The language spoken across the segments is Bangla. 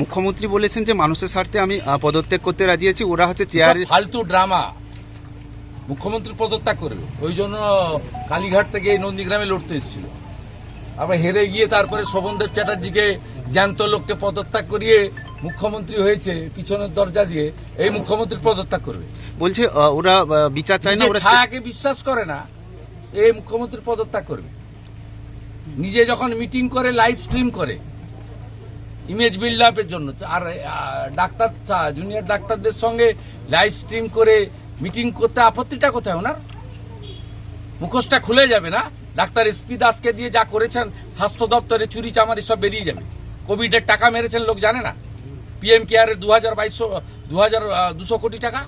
মুখ্যমন্ত্রী বলেছেন যে মানুষের স্বার্থে আমি পদত্যাগ করতে রাজি আছি। ওরা হচ্ছে চেয়ার ফালতু ড্রামা। মুখ্যমন্ত্রী পদত্যাগ করবে ওই জন্য কালীঘাট থেকে এই নন্দীগ্রামে লড়তে এসেছিল। আবার হেরে গিয়ে তারপরে শোভনদেব চ্যাটার্জিকে জ্যান্ত লোককে পদত্যাগ করিয়ে মুখ্যমন্ত্রী হয়েছে পিছনের দরজা দিয়ে এই মুখ্যমন্ত্রী পদত্যাগ করবে। বলছে ওরা বিচার চায় না ওরা ছায়াকে বিশ্বাস করে না এই মুখ্যমন্ত্রী পদত্যাগ করবে। নিজে যখন মিটিং করে লাইভ স্ট্রিম করে ইমেজ বিল্ড আপের জন্য। আর ডাক্তার জুনিয়র ডাক্তারদের সঙ্গে লাইভ স্ট্রিম করে মিটিং করতে আপত্তিটা কোথায় ওনার? মুখোশটা খুলে যাবে না? ডাক্তার এসপি দাসকে দিয়ে যা করেছেন, স্বাস্থ্য দপ্তরে চুরি চামারি সব বেরিয়ে যাবে। কোভিডের টাকা মেরেছেন লোক জানে না? পিএম কেয়ারের দু হাজার বাইশশো দু হাজার দুশো কোটি টাকা?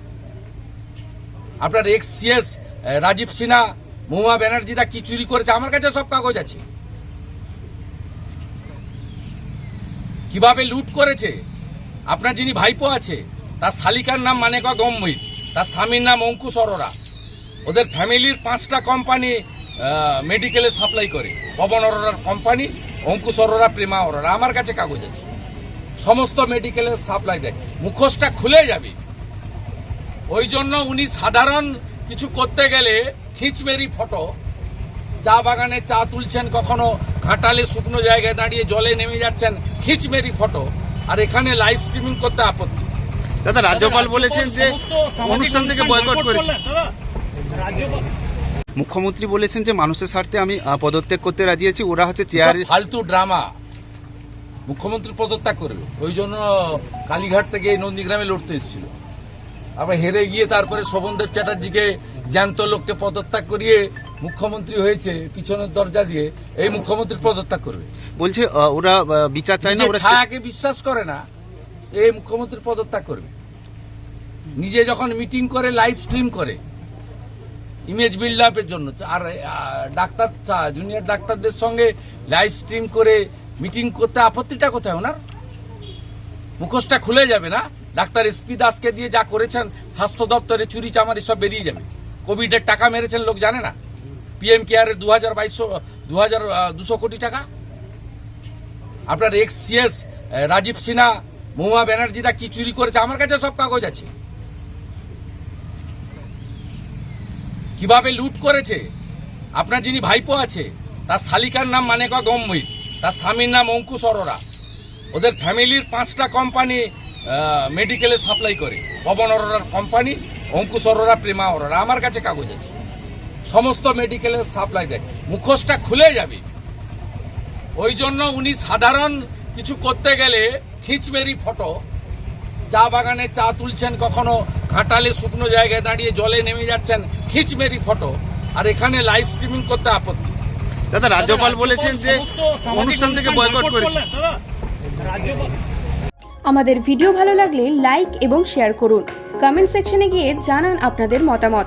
আপনার এক্স সিএস রাজীব সিনহা, মহুয়া ব্যানার্জিরা কি চুরি করেছে? আমার কাছে সব কাগজ আছে। কীভাবে লুট করেছে? আপনার যিনি ভাইপো আছে, তার শালিকার নাম মানেকা গম্ভীর, তার স্বামীর নাম অঙ্কুশ অরোরা। ওদের ফ্যামিলির পাঁচটা কোম্পানি মেডিকেলে সাপ্লাই করে। পবন অরোরার কোম্পানি, অঙ্কুশ অরোরা, প্রেমা অরোরা। আমার কাছে কাগজ আছে। সমস্ত মেডিকেলে সাপ্লাই দেয়। মুখোশটা খুলে যাবে। ওই জন্য উনি সাধারণ কিছু করতে গেলে খিচমেরি ফটো চা বাগানে চা তুলছেন কখনো? ঘাটালে শুকনো জায়গায় দাঁড়িয়ে জলে নেমে যাচ্ছেন খিচমেরি ফটো। আর এখানে লাইভ স্ট্রিমিং করতে আপত্তি। দাদা রাজ্যপাল বলেছেন যে অনুষ্ঠান থেকে বয়কট করেছে। মুখ্যমন্ত্রী বলেছেন যে মানুষের স্বার্থে আমি পদত্যাগ করতে রাজি আছি। ওরা হচ্ছে চেয়ার ফালতু ড্রামা মুখ্যমন্ত্রী পদত্যাগ করবে। ওই জন্য কালীঘাট থেকে নন্দীগ্রামে লড়তে এসেছিল। আবার হেরে গিয়ে তারপরে শোভনদেব চ্যাটার্জিকে জ্যান্ত লোককে পদত্যাগ করিয়ে মুখ্যমন্ত্রী হয়েছে পিছনের দরজা দিয়ে এই মুখ্যমন্ত্রী পদত্যাগ করবে। বলছে ওরা বিচার চায় না ছায়াকে বিশ্বাস করে না এই মুখ্যমন্ত্রী পদত্যাগ করবে। নিজে যখন মিটিং করে লাইভ স্ট্রিম করে ইমেজ বিল্ড আপের জন্য আর ডাক্তার জুনিয়র ডাক্তারদের সঙ্গে লাইভ স্ট্রিম করে মিটিং করতে আপত্তিটা কোথায় ওনার? মুখোশটা খুলে যাবে না? ডাক্তার এসপি দাসকে দিয়ে যা করেছেন স্বাস্থ্য দপ্তরে চুরি চামারি সব বেরিয়ে যাবে। কোভিডের টাকা মেরেছেন লোক জানে না। পিএম কেয়ারের দু হাজার বাইশশো দু হাজার দুশো কোটি টাকা? আপনার এক্স সিএস রাজীব সিনহা মহুয়া ব্যানার্জিরা কি চুরি করেছে? আমার কাছে সব কাগজ আছে। কীভাবে লুট করেছে? আপনার যিনি ভাইপো আছে, তার শালিকার নাম মানেকা গম্ভীর, তার স্বামীর নাম অঙ্কুশ অরোরা। ওদের ফ্যামিলির পাঁচটা কোম্পানি মেডিকেলে সাপ্লাই করে। পবন অরোরার কোম্পানি, অঙ্কুশ অরোরা, প্রেমা অরোরা। আমার কাছে কাগজ আছে। সমস্ত মেডিকেলে সাপ্লাই দেয়। মুখোশটা খুলে যাবে। ওই জন্য উনি সাধারণ কিছু করতে গেলে খিচমেরি ফটো চা বাগানে চা তুলছেন কখনো ঘাটালে শুকনো জায়গায় দাঁড়িয়ে জলে নেমে যাচ্ছেন খিচমেরি ফটো। আর এখানে লাইভ স্ট্রিমিং করতে আপত্তি। দাদা রাজ্যপাল বলেছেন যে অনুষ্ঠান থেকে বয়কট করেছে। আমাদের ভিডিও ভালো লাগলে লাইক এবং শেয়ার করুন। কমেন্ট সেকশনে গিয়ে জানান আপনাদের মতামত।